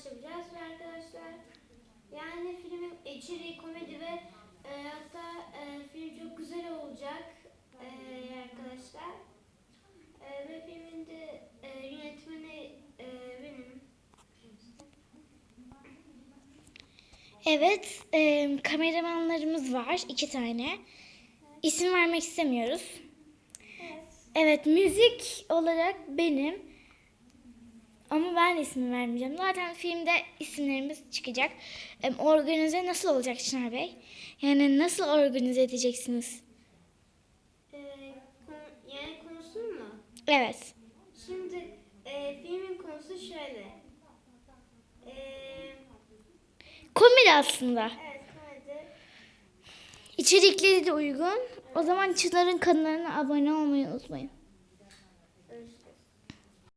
uğraşabileceğiz arkadaşlar yani filmin içeriği komedi ve e, hatta e, film çok güzel olacak e, arkadaşlar. E, ve filmin de e, yönetmeni e, benim. Evet, e, kameramanlarımız var iki tane. İsim vermek istemiyoruz. Evet, müzik olarak benim. Ben isim vermeyeceğim. Zaten filmde isimlerimiz çıkacak. E, organize nasıl olacak Çınar Bey? Yani nasıl organize edeceksiniz? Ee, konu, yani konusunu mu? Evet. Şimdi e, filmin konusu şöyle. Ee, Komedi aslında. evet komedi. İçerikleri de uygun. O zaman Çınar'ın kanalına abone olmayı unutmayın.